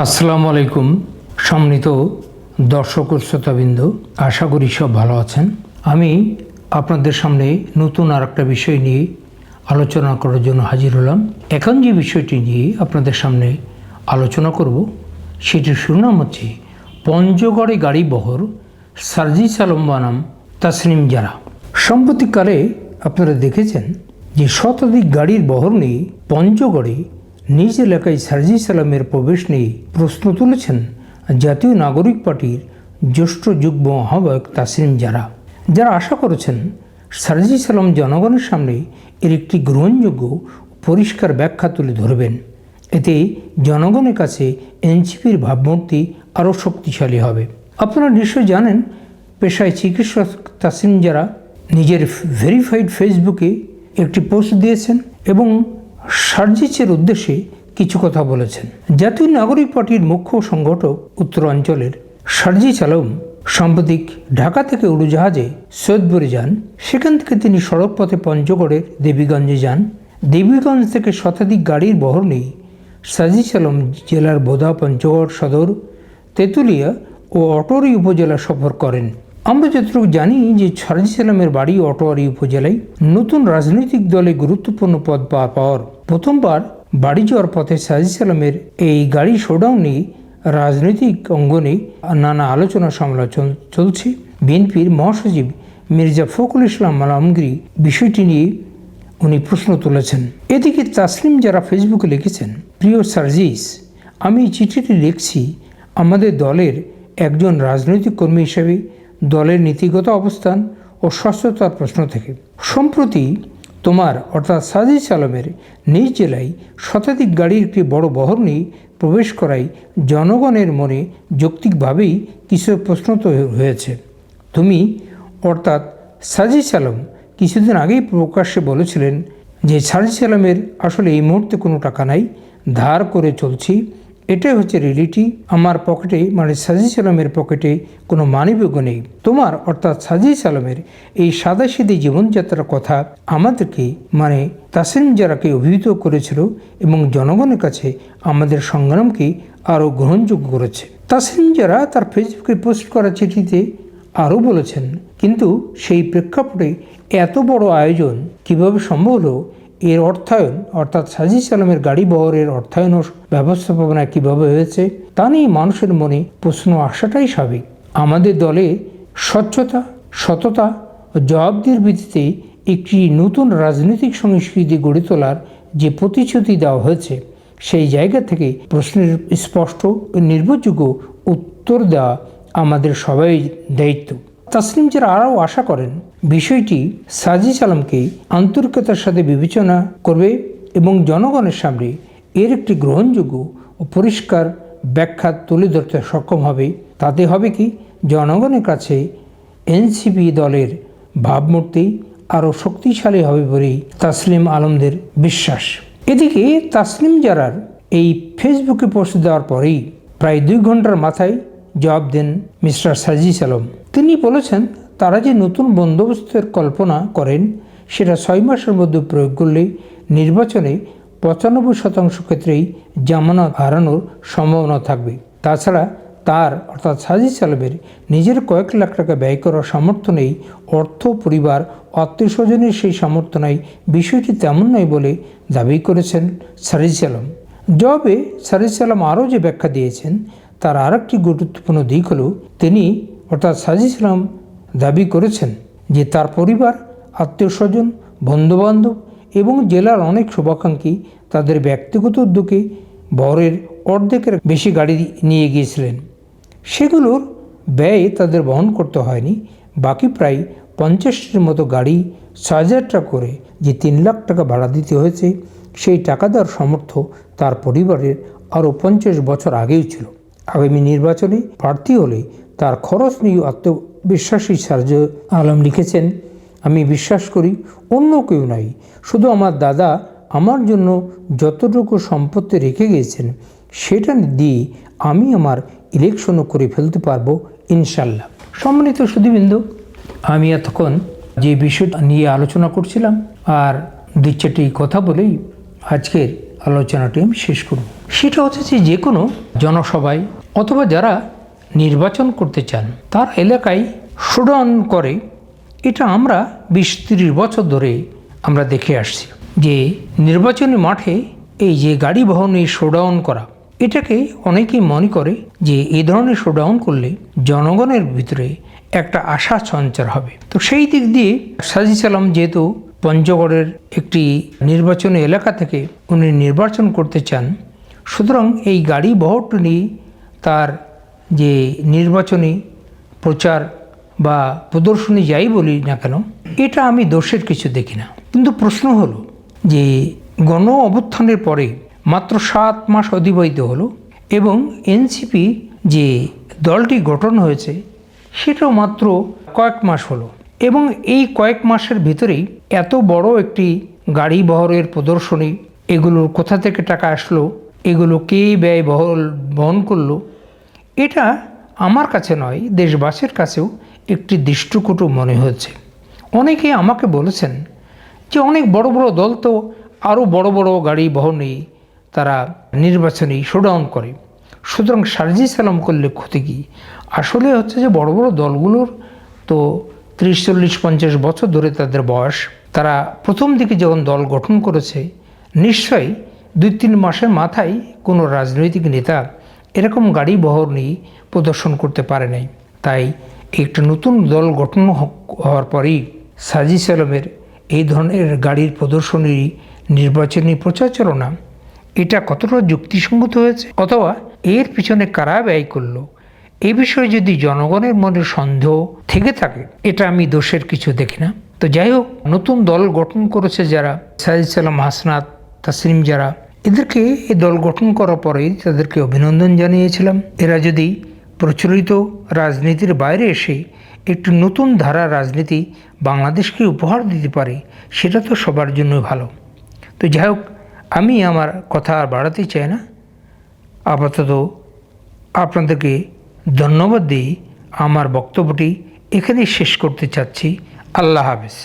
আসসালামু আলাইকুম, সম্মানিত দর্শক শ্রোতাবৃন্দ, আশা করি সব ভালো আছেন। আমি আপনাদের সামনে নতুন আর একটা বিষয় নিয়ে আলোচনা করার জন্য হাজির হলাম। এখন যে বিষয়টি নিয়ে আপনাদের সামনে আলোচনা করব, সেটির শিরোনাম হচ্ছে পঞ্চগড়ে গাড়ি বহর সার্জিস আলম বানাম তাসনিম যারা সাম্প্রতিককালে আপনারা দেখেছেন যে শতাধিক গাড়ির বহর নিয়ে পঞ্চগড়ে নিজ এলাকায় সার্জি সালামের প্রবেশ নিয়ে প্রশ্ন তুলেছেন জাতীয় নাগরিক পার্টির জ্যেষ্ঠ যুগ্ম আহ্বায়ক তাসিম যারা যারা আশা করেছেন সার্জি সালাম জনগণের সামনে এর একটি গ্রহণযোগ্য পরিষ্কার ব্যাখ্যা তুলে ধরবেন। এতে জনগণের কাছে এনসিপির ভাবমূর্তি আরও শক্তিশালী হবে। আপনারা নিশ্চয় জানেন, পেশায় চিকিৎসক তাসিম যারা নিজের ভেরিফাইড ফেসবুকে একটি পোস্ট দিয়েছেন এবং সার্জিসের উদ্দেশ্যে কিছু কথা বলেছেন। জাতীয় নাগরিক পার্টির মুখ্য সংগঠক উত্তরাঞ্চলের সার্জিস আলম সাম্প্রতিক ঢাকা থেকে উড়োজাহাজে সৈয়দপুরে যান। সেখান থেকে তিনি সড়ক পথে পঞ্চগড়ের দেবীগঞ্জে যান। দেবীগঞ্জ থেকে শতাধিক গাড়ির বহর নিয়ে সার্জিস আলম জেলার বোদা পঞ্চগড় সদর, তেঁতুলিয়া ও অটোরি উপজেলা সফর করেন। আমরা যতটুকু জানি যে সার্জি সালামের বাড়ি অটোয়ারি উপজেলায় নতুন রাজনৈতিক দলে গুরুত্বপূর্ণ পদ পাওয়ার পর প্রথমবার বাড়ি যাওয়ার পথে সার্জি সালামের এই গাড়ি শোডাউন রাজনৈতিক অঙ্গনে নানা আলোচনা সমালোচনা চলছে। বিএনপির মহাসচিব মির্জা ফখরুল ইসলাম আলমগীর বিষয়টি নিয়ে উনি প্রশ্ন তুলেছেন। এদিকে তাসলিম যারা ফেসবুকে লিখেছেন, প্রিয় সার্জিস, আমি চিঠিটি লিখছি আমাদের দলের একজন রাজনৈতিক কর্মী হিসেবে দলের নীতিগত অবস্থান ও স্বচ্ছতার প্রশ্ন থেকে। সম্প্রতি তোমার, অর্থাৎ সাজিস আলমের নিজ জেলায় শতাধিক গাড়ির একটি বড় বহর নিয়ে প্রবেশ করায় জনগণের মনে যৌক্তিকভাবেই কিছু প্রশ্ন তো হয়েছে। তুমি, অর্থাৎ সাজিস আলম, কিছুদিন আগেই প্রকাশ্যে বলেছিলেন যে সাজিস আলমের আসলে এই মুহূর্তে কোনো টাকা নাই, ধার করে চলছি এটাই হচ্ছে রিয়েলিটি আমার পকেটে মানে সাজিস আলমের পকেটে কোনো মানবিক নেই। তোমার, অর্থাৎ সাজিস আলমের এই সাদাসিধি জীবনযাত্রার কথা আমাদেরকে মানে তাসিম যারাকে অভিহিত করেছিল এবং জনগণের কাছে আমাদের সংগ্রামকে আরও গ্রহণযোগ্য করেছে। তাসিম যারা তার ফেসবুকে পোস্ট করা চিঠিতে আরও বলেছেন, কিন্তু সেই প্রেক্ষাপটে এত বড় আয়োজন কীভাবে সম্ভব হলো এর অর্থায়ন, অর্থাৎ সাজিস আলমের গাড়ি বহরের অর্থায়ন ব্যবস্থাপনা কীভাবে হয়েছে, তা নিয়ে মানুষের মনে প্রশ্ন আসাটাই স্বাভাবিক। আমাদের দলে স্বচ্ছতা, সততা ও জবাবদির ভিত্তিতে একটি নতুন রাজনৈতিক সংস্কৃতি গড়ে তোলার যে প্রতিশ্রুতি দেওয়া হয়েছে, সেই জায়গা থেকে প্রশ্নের স্পষ্ট ও নির্ভরযোগ্য উত্তর দেওয়া আমাদের সবাই দায়িত্ব। তাসলিম যারা আরও আশা করেন, বিষয়টি সাজিস আলমকে আন্তরিকতার সাথে বিবেচনা করবে এবং জনগণের সামনে এর একটি গ্রহণযোগ্য ও পরিষ্কার ব্যাখ্যা তুলে ধরতে সক্ষম হবে। তাতে হবে কি, জনগণের কাছে এনসিপি দলের ভাবমূর্তি আরও শক্তিশালী হবে বলেই তাসলিম আলমদের বিশ্বাস। এদিকে তাসলিম জারার এই ফেসবুকে পোস্ট দেওয়ার পরেই প্রায় দুই ঘণ্টার মাথায় জবাব দেন মিস্টার সাজিস আলম। তিনি বলেছেন, তারা যে নতুন বন্দোবস্তের কল্পনা করেন, সেটা ছয় মাসের মধ্যে প্রয়োগ করলে নির্বাচনে পঁচানব্বই শতাংশ ক্ষেত্রেই জামানত হারানোর সম্ভাবনা থাকবে। তাছাড়া তার, অর্থাৎ সাজিস আলমের নিজের কয়েক লাখ টাকা ব্যয় করার সামর্থ্য নেই, অর্থ পরিবার, আত্মীয় স্বজনের সেই সামর্থ্য নাই, বিষয়টি তেমন নয় বলে দাবি করেছেন সারিজ আলম জবাবে সারিজ আলম আরও যে ব্যাখ্যা দিয়েছেন, তার আরেকটি গুরুত্বপূর্ণ দিক হল, তিনি অর্থাৎ সাজি ইসলাম দাবি করেছেন যে তার পরিবার আত্মীয় স্বজন বন্ধুবান্ধব এবং জেলার অনেক শুভাকাঙ্ক্ষী তাদের ব্যক্তিগত উদ্যোগে বরের অর্ধেকের বেশি গাড়ি নিয়ে গিয়েছিলেন। সেগুলোর ব্যয় তাদের বহন করতে হয়নি, বাকি প্রায় পঞ্চাশটির মতো গাড়ি টাকা করে যে তিন লাখ টাকা ভাড়া দিতে হয়েছে, সেই টাকা দেওয়ার সামর্থ্য তার পরিবারের আরও পঞ্চাশ বছর আগেই ছিল। আগামী নির্বাচনে প্রার্থী হলে তার খরচ নিয়ে আত্মবিশ্বাসী সার্জ আলম লিখেছেন, আমি বিশ্বাস করি অন্য কেউ নাই, শুধু আমার দাদা আমার জন্য যতটুকু সম্পত্তি রেখে গিয়েছেন, সেটা দিয়ে আমি আমার ইলেকশনও করে ফেলতে পারব, ইনশাল্লাহ। সম্মানিত সুদীবৃন্দ আমি এতক্ষণ যে বিষয়টা নিয়ে আলোচনা করছিলাম আর দুই চারটি কথা বলেই আজকের আলোচনাটি আমি শেষ করব। সেটা হচ্ছে যে যে কোনো জনসভায় অথবা যারা নির্বাচন করতে চান। তার এলাকায় শোডাউন করে। এটা আমরা বিশ তিরিশ বছর ধরে আমরা দেখে আসছি যে নির্বাচনী মাঠে এই যে গাড়ি বহনে শোডাউন করা, এটাকে অনেকেই মনে করে যে এই ধরনের শোডাউন করলে জনগণের ভিতরে একটা আশা সঞ্চার হবে। তো সেই দিক দিয়ে সাজি সালাম যেহেতু পঞ্চগড়ের একটি নির্বাচনী এলাকা থেকে উনি নির্বাচন করতে চান, সুতরাং এই গাড়ি বহরটি নিয়ে তার যে নির্বাচনী প্রচার বা প্রদর্শনী যাই বলি না কেন, এটা আমি দোষের কিছু দেখি না। কিন্তু প্রশ্ন হলো যে গণ অভ্যুত্থানের পরে মাত্র সাত মাস অতিবাহিত হলো এবং এনসিপি যে দলটি গঠন হয়েছে, সেটাও মাত্র কয়েক মাস হলো এবং এই কয়েক মাসের ভিতরেই এত বড় একটি গাড়ি বহরের প্রদর্শনী, এগুলোর কোথা থেকে টাকা আসলো, এগুলো কে ব্যয় বহল বহন করল এটা আমার কাছে নয়, দেশবাসীর কাছেও একটি দৃষ্টকটু মনে হচ্ছে অনেকে আমাকে বলেছেন যে অনেক বড় বড় দল তো আরও বড় বড় গাড়ি বহনে তারা নির্বাচনী শোডাউন করে। সুতরাং সার্জি সালাম করলে ক্ষতি কী? আসলে হচ্ছে যে বড় বড় দলগুলোর তো ত্রিশ, চল্লিশ, পঞ্চাশ বছর ধরে তাদের বয়স। তারা প্রথম দিকে যখন দল গঠন করেছে, নিশ্চয়ই দুই, তিন মাসের মাথায় কোনো রাজনৈতিক নেতা এরকম গাড়ি বহর নিয়ে প্রদর্শন করতে পারে নাই। তাই একটা নতুন দল গঠন হওয়ার পরেই সাজি সালামের এই ধরনের গাড়ির প্রদর্শনীর নির্বাচনী প্রচারণা এটা কতটা যুক্তিসঙ্গত হয়েছে? অথবা এর পিছনে কারা ব্যয় করল? এই বিষয়ে যদি জনগণের মনে সন্দেহ থেকে থাকে, এটা আমি দোষের কিছু দেখি না। তো যাই হোক, নতুন দল গঠন করেছে যারা সাজিদ সালাম হাসনাত তাসলিম যারা এদেরকে এই দল গঠন করার পরেই তাদেরকে অভিনন্দন জানিয়েছিলাম। এরা যদি প্রচলিত রাজনীতির বাইরে এসে একটি নতুন ধারা রাজনীতি বাংলাদেশকে উপহার দিতে পারে, সেটা তো সবার জন্য ভালো। তো যাই হোক, আমি আমার কথা আর বাড়াতে চাই না। আপাতত আপনাদেরকে ধন্যবাদ দিয়ে আমার বক্তব্যটি এখানেই শেষ করতে চাচ্ছি। আল্লাহ হাফেজ।